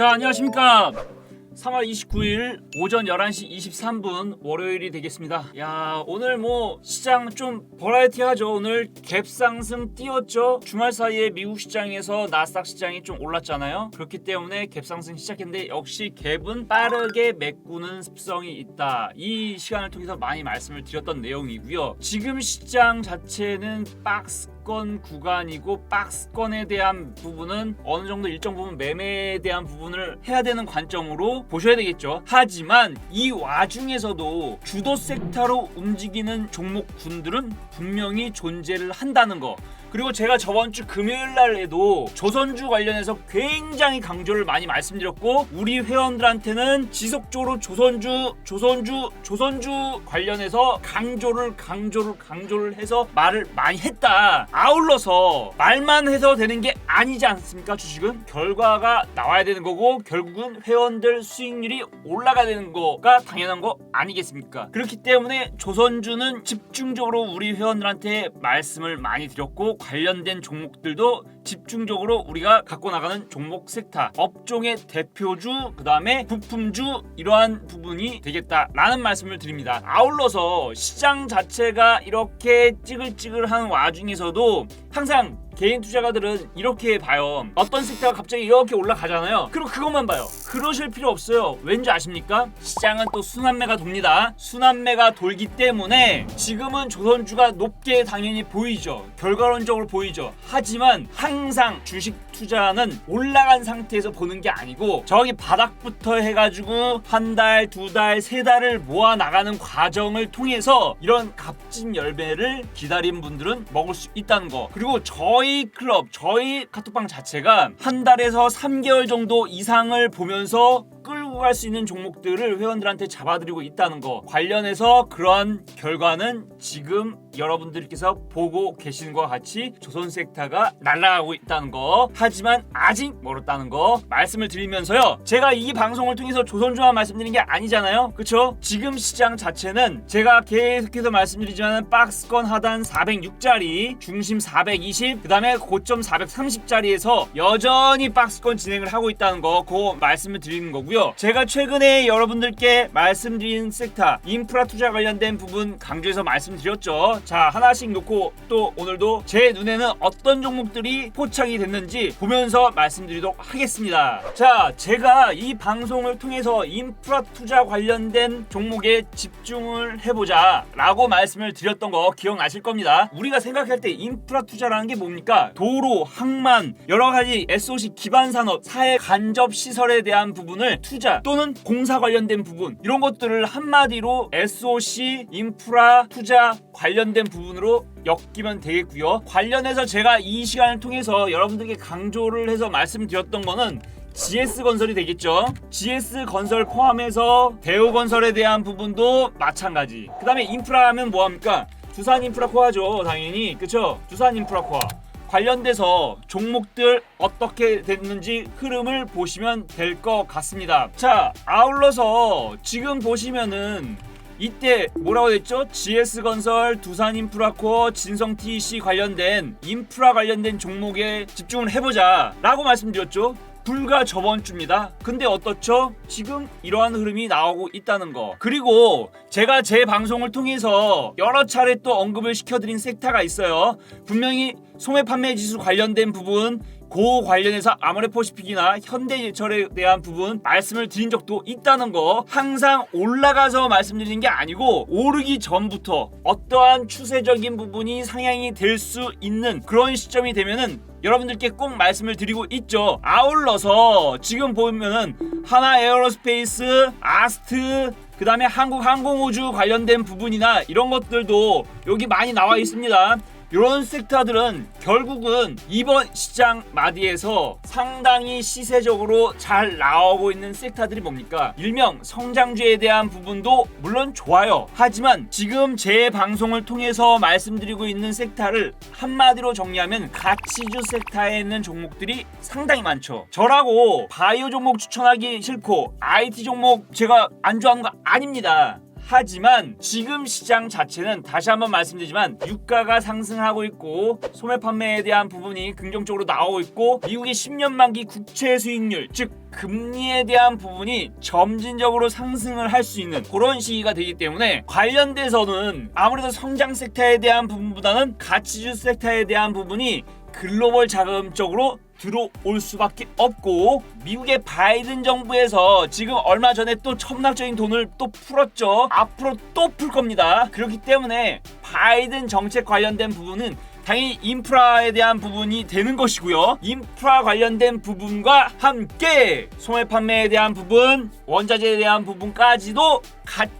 자 안녕하십니까 3월 29일 오전 11시 23분 월요일이 되겠습니다. 야 오늘 뭐 시장 좀 버라이티하죠. 오늘 갭 상승 띄었죠. 주말 사이에 미국 시장에서 나스닥 시장이 좀 올랐잖아요. 그렇기 때문에 갭 상승 시작했는데 역시 갭은 빠르게 메꾸는 습성이 있다. 이 시간을 통해서 많이 말씀을 드렸던 내용이고요. 지금 시장 자체는 박스 건 구간이고 박스권에 대한 부분은 어느 정도 일정 부분 매매에 대한 부분을 해야 되는 관점으로 보셔야 되겠죠. 하지만 이 와중에서도 주도 섹터로 움직이는 종목군들은 분명히 존재를 한다는 거. 그리고 제가 저번 주 금요일 날에도 조선주 관련해서 굉장히 강조를 많이 말씀드렸고 우리 회원들한테는 지속적으로 조선주 조선주 조선주 관련해서 강조를 강조를 강조를 해서 말을 많이 했다. 아울러서 말만 해서 되는 게 아니지 않습니까? 주식은 결과가 나와야 되는 거고 결국은 회원들 수익률이 올라가야 되는 거가 당연한 거 아니겠습니까? 그렇기 때문에 조선주는 집중적으로 우리 회원들한테 말씀을 많이 드렸고 관련된 종목들도 집중적으로 우리가 갖고 나가는 종목 섹터 업종의 대표주 그 다음에 부품주 이러한 부분이 되겠다라는 말씀을 드립니다 아울러서 시장 자체가 이렇게 찌글찌글한 와중에서도 항상 개인 투자가들은 이렇게 봐요. 어떤 섹터가 갑자기 이렇게 올라가잖아요. 그리고 그것만 봐요. 그러실 필요 없어요. 왠지 아십니까? 시장은 또 순환매가 돕니다. 순환매가 돌기 때문에 지금은 조선주가 높게 당연히 보이죠. 결과론적으로 보이죠. 하지만 항상 주식 투자는 올라간 상태에서 보는 게 아니고 저기 바닥부터 해가지고 한 달, 두 달, 세 달을 모아 나가는 과정을 통해서 이런 값진 열매를 기다린 분들은 먹을 수 있다는 거. 그리고 저희 클럽, 저희 카톡방 자체가 한 달에서 3개월 정도 이상을 보면서 끌고 갈 수 있는 종목들을 회원들한테 잡아드리고 있다는 거. 관련해서 그런 결과는 지금 여러분들께서 보고 계시는 것과 같이 조선 섹터가 날아가고 있다는 거. 하지만 아직 멀었다는 거 말씀을 드리면서요. 제가 이 방송을 통해서 조선주만 말씀드리는 게 아니잖아요. 그쵸? 지금 시장 자체는 제가 계속해서 말씀드리지만 박스권 하단 406짜리 중심 420그 다음에 고점 430짜리에서 여전히 박스권 진행을 하고 있다는 거. 그거 말씀을 드리는 거고요. 제가 최근에 여러분들께 말씀드린 섹터 인프라 투자 관련된 부분 강조해서 말씀드렸죠. 자 하나씩 놓고 또 오늘도 제 눈에는 어떤 종목들이 포착이 됐는지 보면서 말씀드리도록 하겠습니다. 자 제가 이 방송을 통해서 인프라 투자 관련된 종목에 집중을 해보자 라고 말씀을 드렸던 거 기억나실 겁니다. 우리가 생각할 때 인프라 투자라는 게 뭡니까? 도로 항만 여러 가지 SOC 기반 산업 사회 간접 시설에 대한 부분을 투자 또는 공사 관련된 부분 이런 것들을 한마디로 SOC 인프라 투자 관련된 부분으로 엮이면 되겠고요. 관련해서 제가 이 시간을 통해서 여러분들께 강조를 해서 말씀드렸던 거는 GS 건설이 되겠죠. GS 건설 포함해서 대우 건설에 대한 부분도 마찬가지. 그 다음에 인프라 하면 뭐 합니까? 두산 인프라 코어죠, 당연히. 그쵸? 두산 인프라 코어. 관련돼서 종목들 어떻게 됐는지 흐름을 보시면 될 것 같습니다. 자, 아울러서 지금 보시면은 이때 뭐라고 했죠? GS건설, 두산인프라코어, 진성TC 관련된 인프라 관련된 종목에 집중을 해보자 라고 말씀드렸죠. 불과 저번 주입니다. 근데 어떻죠? 지금 이러한 흐름이 나오고 있다는 거. 그리고 제가 제 방송을 통해서 여러 차례 또 언급을 시켜드린 섹터가 있어요. 분명히 소매 판매 지수 관련된 부분 그 관련해서 아모레포시픽이나 현대제철에 대한 부분 말씀을 드린 적도 있다는 거 항상 올라가서 말씀드리는 게 아니고 오르기 전부터 어떠한 추세적인 부분이 상향이 될 수 있는 그런 시점이 되면은 여러분들께 꼭 말씀을 드리고 있죠. 아울러서 지금 보면은 하나 에어로스페이스, 아스트, 그 다음에 한국 항공우주 관련된 부분이나 이런 것들도 여기 많이 나와 있습니다. 이런 섹터들은 결국은 이번 시장 마디에서 상당히 시세적으로 잘 나오고 있는 섹터들이 뭡니까? 일명 성장주에 대한 부분도 물론 좋아요. 하지만 지금 제 방송을 통해서 말씀드리고 있는 섹터를 한마디로 정리하면 가치주 섹터에 있는 종목들이 상당히 많죠. 저라고 바이오 종목 추천하기 싫고 IT 종목 제가 안 좋아하는 거 아닙니다. 하지만 지금 시장 자체는 다시 한번 말씀드리지만 유가가 상승하고 있고 소매 판매에 대한 부분이 긍정적으로 나오고 있고 미국의 10년 만기 국채 수익률 즉 금리에 대한 부분이 점진적으로 상승을 할 수 있는 그런 시기가 되기 때문에 관련돼서는 아무래도 성장 섹터에 대한 부분보다는 가치주 섹터에 대한 부분이 글로벌 자금 쪽으로 들어올 수밖에 없고 미국의 바이든 정부에서 지금 얼마 전에 또 첨락적인 돈을 또 풀었죠. 앞으로 또 풀 겁니다. 그렇기 때문에 바이든 정책 관련된 부분은 당연히 인프라에 대한 부분이 되는 것이고요. 인프라 관련된 부분과 함께 소매 판매에 대한 부분, 원자재에 대한 부분까지도 같이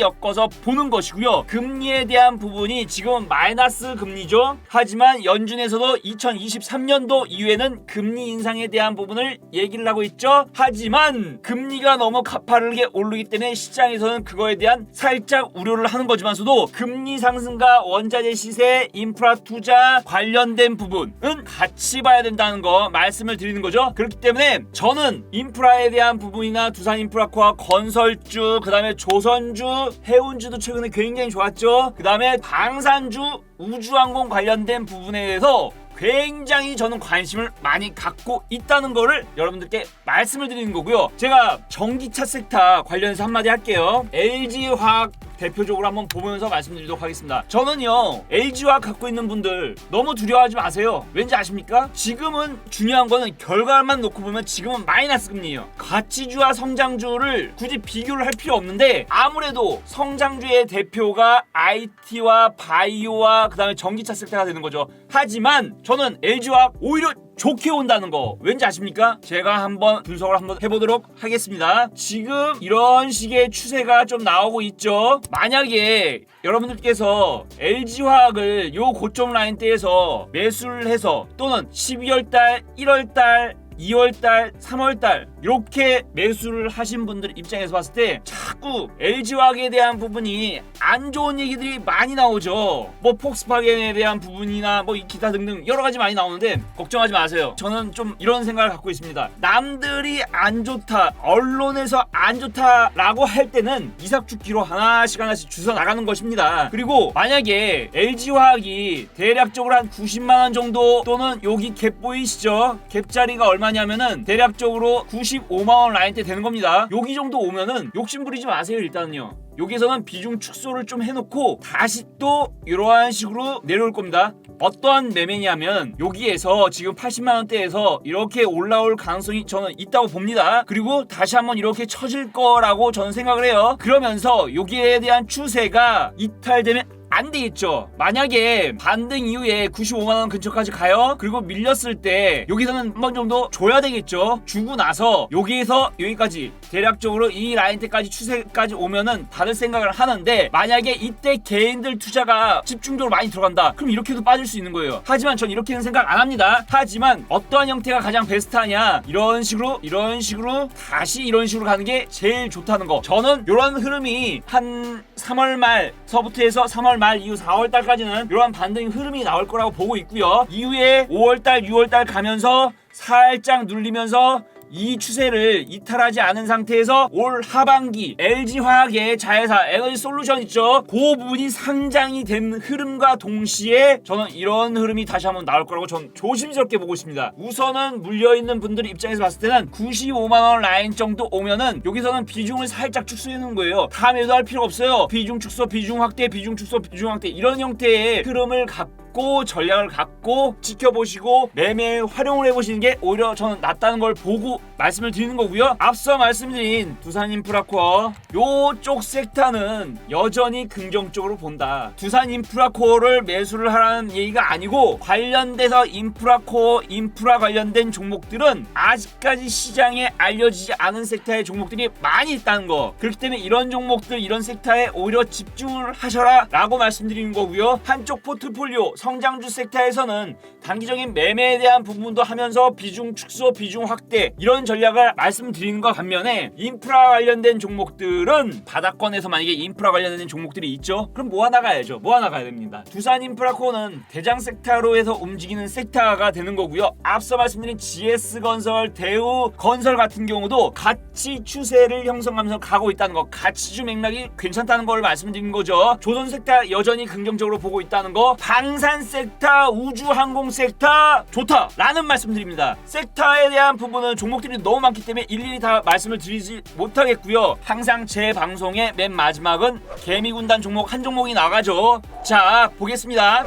엮어서 보는 것이고요. 금리에 대한 부분이 지금은 마이너스 금리죠. 하지만 연준에서도 2023년도 이후에는 금리 인상에 대한 부분을 얘기를 하고 있죠. 하지만 금리가 너무 가파르게 오르기 때문에 시장에서는 그거에 대한 살짝 우려를 하는 거지만서도 금리 상승과 원자재 시세, 인프라 투자 관련된 부분은 같이 봐야 된다는 거 말씀을 드리는 거죠. 그렇기 때문에 저는 인프라에 대한 부분이나 두산 인프라코어 건설주, 그다음에 조선 주, 해운주도 최근에 굉장히 좋았죠. 그 다음에 방산주, 우주항공 관련된 부분에 대해서 굉장히 저는 관심을 많이 갖고 있다는 거를 여러분들께 말씀을 드리는 거고요. 제가 전기차 섹터 관련해서 한마디 할게요. LG화학 대표적으로 한번 보면서 말씀드리도록 하겠습니다. 저는요 LG화학 갖고 있는 분들 너무 두려워하지 마세요. 왠지 아십니까? 지금은 중요한 거는 결과만 놓고 보면 지금은 마이너스 금리예요. 가치주와 성장주를 굳이 비교를 할 필요 없는데 아무래도 성장주의 대표가 IT와 바이오와 그다음에 전기차 섹터가 되는 거죠. 하지만 저는 LG화학 오히려 좋게 온다는 거 왠지 아십니까? 제가 한번 분석을 한번 해보도록 하겠습니다. 지금 이런 식의 추세가 좀 나오고 있죠. 만약에 여러분들께서 LG화학을 요 고점 라인대에서 매수를 해서 또는 12월달, 1월달 2월달, 3월달 이렇게 매수를 하신 분들 입장에서 봤을 때 자꾸 LG화학에 대한 부분이 안 좋은 얘기들이 많이 나오죠. 뭐 폭스바겐에 대한 부분이나 뭐 기타 등등 여러 가지 많이 나오는데 걱정하지 마세요. 저는 좀 이런 생각을 갖고 있습니다. 남들이 안 좋다, 언론에서 안 좋다라고 할 때는 이삭죽기로 하나씩 하나씩 주워 나가는 것입니다. 그리고 만약에 LG화학이 대략적으로 한 90만 원 정도 또는 여기 갭 보이시죠? 갭 자리가 얼마냐면은 대략적으로 95만 원 라인 때 되는 겁니다. 여기 정도 오면은 욕심 부리지 마세요 일단은요. 여기서는 비중 축소를 좀 해놓고 다시 또 이러한 식으로 내려올 겁니다. 어떠한 매매냐면 여기에서 지금 80만 원대에서 이렇게 올라올 가능성이 저는 있다고 봅니다. 그리고 다시 한번 이렇게 쳐질 거라고 저는 생각을 해요. 그러면서 여기에 대한 추세가 이탈되면 안 되겠죠. 만약에 반등 이후에 95만 원 근처까지 가요. 그리고 밀렸을 때 여기서는 한 번 정도 줘야 되겠죠. 주고 나서 여기에서 여기까지 대략적으로 이 라인 때까지 추세까지 오면은 다들 생각을 하는데 만약에 이때 개인들 투자가 집중적으로 많이 들어간다. 그럼 이렇게도 빠질 수 있는 거예요. 하지만 전 이렇게는 생각 안 합니다. 하지만 어떠한 형태가 가장 베스트하냐? 이런 식으로 이런 식으로 다시 이런 식으로 가는 게 제일 좋다는 거. 저는 이런 흐름이 한 3월 말 서부터 해서 3월 말 이후 4월 달까지는 이러한 반등 흐름이 나올 거라고 보고 있고요. 이후에 5월 달, 6월 달 가면서 살짝 눌리면서 이 추세를 이탈하지 않은 상태에서 올 하반기 LG화학의 자회사 에너지 솔루션 있죠. 그 부분이 상장이 된 흐름과 동시에 저는 이런 흐름이 다시 한번 나올 거라고 전 조심스럽게 보고 있습니다. 우선은 물려있는 분들 입장에서 봤을 때는 95만원 라인 정도 오면은 여기서는 비중을 살짝 축소해 놓은 거예요. 다 매도할 필요 없어요. 비중 축소, 비중 확대, 비중 축소, 비중 확대 이런 형태의 흐름을 갖고 갖고 전략을 갖고 지켜보시고 매매 활용을 해보시는 게 오히려 저는 낫다는 걸 보고 말씀을 드리는 거고요. 앞서 말씀드린 두산 인프라코어 요쪽 섹터는 여전히 긍정적으로 본다. 두산 인프라코어를 매수를 하라는 얘기가 아니고 관련돼서 인프라코어 인프라 관련된 종목들은 아직까지 시장에 알려지지 않은 섹터의 종목들이 많이 있다는 거. 그렇기 때문에 이런 종목들 이런 섹터에 오히려 집중을 하셔라라고 말씀드리는 거고요. 한쪽 포트폴리오 성장주 섹터에서는 단기적인 매매에 대한 부분도 하면서 비중 축소, 비중 확대 이런 전략을 말씀드리는 것 반면에 인프라 관련된 종목들은 바닥권에서 만약에 인프라 관련된 종목들이 있죠. 그럼 모아 나가야죠. 모아 나가야 됩니다. 두산 인프라코는 대장 섹터로 해서 움직이는 섹터가 되는 거고요. 앞서 말씀드린 GS 건설, 대우 건설 같은 경우도 가치 추세를 형성하면서 가고 있다는 거, 가치주 맥락이 괜찮다는 걸 말씀드린 거죠. 조선 섹터 여전히 긍정적으로 보고 있다는 거, 방산 섹터, 우주 항공 섹터 좋다라는 말씀드립니다. 섹터에 대한 부분은 종목들이 너무 많기 때문에 일일이 다 말씀을 드리지 못하겠고요. 항상 제 방송의 맨 마지막은 개미군단 종목 한 종목이 나가죠. 자 보겠습니다.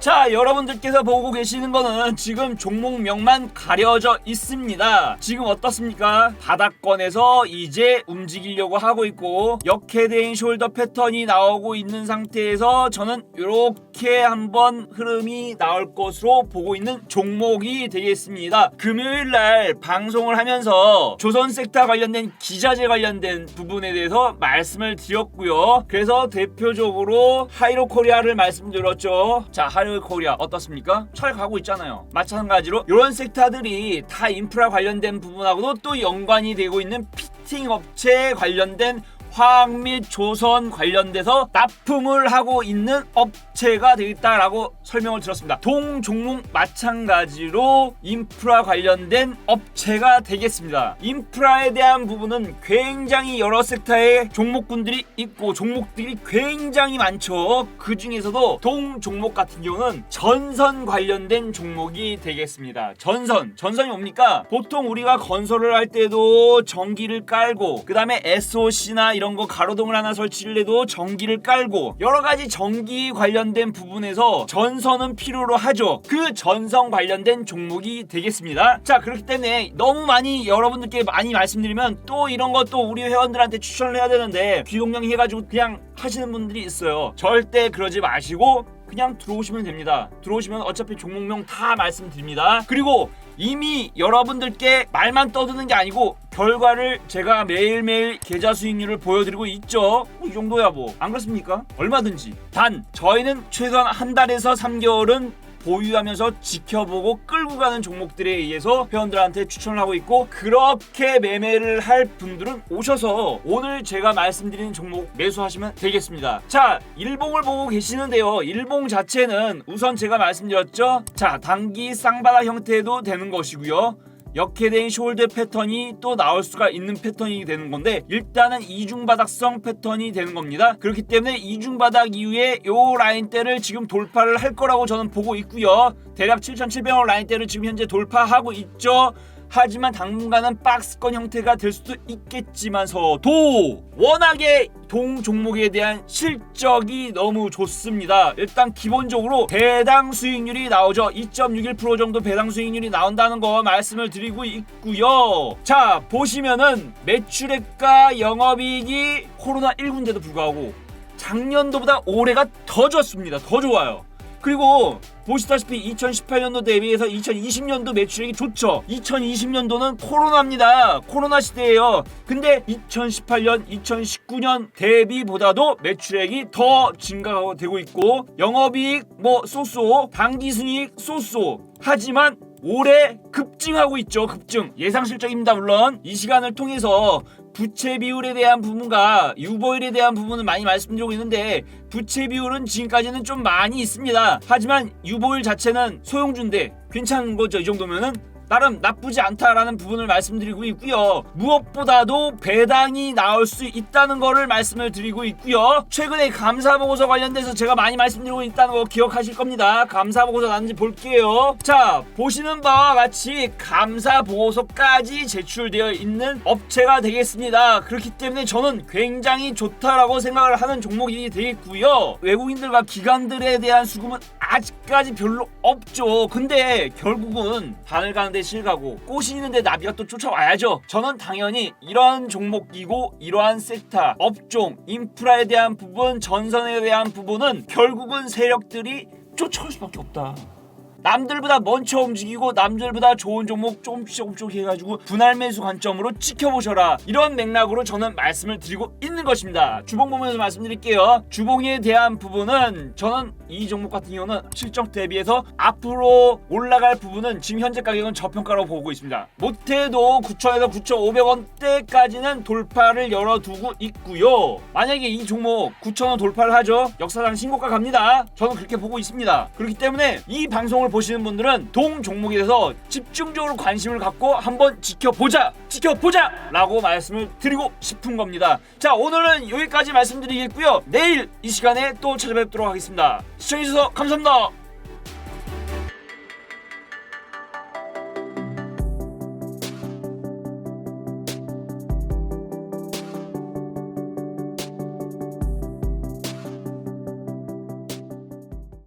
자 여러분들께서 보고 계시는 거는 지금 종목명만 가려져 있습니다. 지금 어떻습니까? 바닥권에서 이제 움직이려고 하고 있고 역헤드인 숄더 패턴이 나오고 있는 상태에서 저는 이렇게 한번 흐름이 나올 것으로 보고 있는 종목이 되겠습니다 금요일 날 방송을 하면서 조선 섹터 관련된 기자재 관련된 부분에 대해서 말씀을 드렸고요 그래서 대표적으로 하이로 코리아를 말씀드렸죠 자 하이로 코리아 어떻습니까? 잘 가고 있잖아요. 마찬가지로 이런 섹터들이 다 인프라 관련된 부분하고도 또 연관이 되고 있는 피팅 업체 관련된 화학 및 조선 관련돼서 납품을 하고 있는 업체가 되겠다라고 설명을 드렸습니다. 동 종목 마찬가지로 인프라 관련된 업체가 되겠습니다. 인프라에 대한 부분은 굉장히 여러 섹터의 종목군들이 있고 종목들이 굉장히 많죠. 그 중에서도 동 종목 같은 경우는 전선 관련된 종목이 되겠습니다. 전선, 전선이 뭡니까? 보통 우리가 건설을 할 때도 전기를 깔고 그 다음에 SOC나 이런 거 가로등을 하나 설치를 해도 전기를 깔고 여러 가지 전기 관련된 부분에서 전선은 필요로 하죠. 그 전선 관련된 종목이 되겠습니다. 자 그렇기 때문에 너무 많이 여러분들께 많이 말씀드리면 또 이런 것도 우리 회원들한테 추천을 해야 되는데 귀동량 해가지고 그냥 하시는 분들이 있어요. 절대 그러지 마시고 그냥 들어오시면 됩니다. 들어오시면 어차피 종목명 다 말씀드립니다. 그리고 이미 여러분들께 말만 떠드는 게 아니고 결과를 제가 매일매일 계좌 수익률을 보여드리고 있죠. 뭐 이 정도야 뭐. 안 그렇습니까? 얼마든지. 단 저희는 최소한 한 달에서 3개월은 보유하면서 지켜보고 끌고 가는 종목들에 의해서 회원들한테 추천을 하고 있고 그렇게 매매를 할 분들은 오셔서 오늘 제가 말씀드리는 종목 매수하시면 되겠습니다. 자, 일봉을 보고 계시는데요. 일봉 자체는 우선 제가 말씀드렸죠. 자, 단기 쌍바닥 형태도 되는 것이고요. 역해된 숄드 패턴이 또 나올 수가 있는 패턴이 되는 건데 일단은 이중바닥성 패턴이 되는 겁니다. 그렇기 때문에 이중바닥 이후에 요 라인대를 지금 돌파를 할 거라고 저는 보고 있고요. 대략 7,700원 라인대를 지금 현재 돌파하고 있죠. 하지만 당분간은 박스권 형태가 될 수도 있겠지만서도 워낙에 동 종목에 대한 실적이 너무 좋습니다. 일단 기본적으로 배당 수익률이 나오죠. 2.61% 정도 배당 수익률이 나온다는 거 말씀을 드리고 있고요. 자 보시면은 매출액과 영업이익이 코로나 19인데도 불구하고 작년도보다 올해가 더 좋습니다. 더 좋아요. 그리고 보시다시피 2018년도 대비해서 2020년도 매출액이 좋죠. 2020년도는 코로나입니다. 코로나 시대예요. 근데 2018년, 2019년 대비보다도 매출액이 더 증가가 되고 있고 영업이익 뭐 쏘쏘, 당기순이익 쏘쏘. 하지만 올해 급증하고 있죠. 급증. 예상 실적입니다. 물론 이 시간을 통해서 부채 비율에 대한 부분과 유보율에 대한 부분은 많이 말씀드리고 있는데 부채 비율은 지금까지는 좀 많이 있습니다. 하지만 유보율 자체는 소형주인데 괜찮은 거죠. 이 정도면은 나름 나쁘지 않다라는 부분을 말씀드리고 있고요. 무엇보다도 배당이 나올 수 있다는 것을 말씀을 드리고 있고요. 최근에 감사 보고서 관련돼서 제가 많이 말씀드리고 있다는 거 기억하실 겁니다. 감사 보고서 나는지 볼게요. 자, 보시는 바와 같이 감사 보고서까지 제출되어 있는 업체가 되겠습니다. 그렇기 때문에 저는 굉장히 좋다라고 생각을 하는 종목이 되겠고요. 외국인들과 기관들에 대한 수급은 아직까지 별로 없죠. 근데 결국은 바늘 가는데 실 가고 꽃이 있는데 나비가 또 쫓아와야죠. 저는 당연히 이런 종목이고 이러한 섹터, 업종, 인프라에 대한 부분, 전선에 대한 부분은 결국은 세력들이 쫓아올 수밖에 없다. 남들보다 먼저 움직이고 남들보다 좋은 종목 조금씩 조금씩 해가지고 분할 매수 관점으로 지켜보셔라. 이런 맥락으로 저는 말씀을 드리고 있는 것입니다. 주봉 보면서 말씀드릴게요. 주봉에 대한 부분은 저는 이 종목 같은 경우는 실적 대비해서 앞으로 올라갈 부분은 지금 현재 가격은 저평가로 보고 있습니다. 못해도 9천에서 9,500원대까지는 돌파를 열어두고 있고요. 만약에 이 종목 9,000원 돌파를 하죠. 역사상 신고가 갑니다. 저는 그렇게 보고 있습니다. 그렇기 때문에 이 방송을 보시는 분들은 동 종목에 대해서 집중적으로 관심을 갖고 한번 지켜보자 지켜보자 라고 말씀을 드리고 싶은 겁니다. 자 오늘은 여기까지 말씀드리겠고요. 내일 이 시간에 또 찾아뵙도록 하겠습니다. 시청해주셔서 감사합니다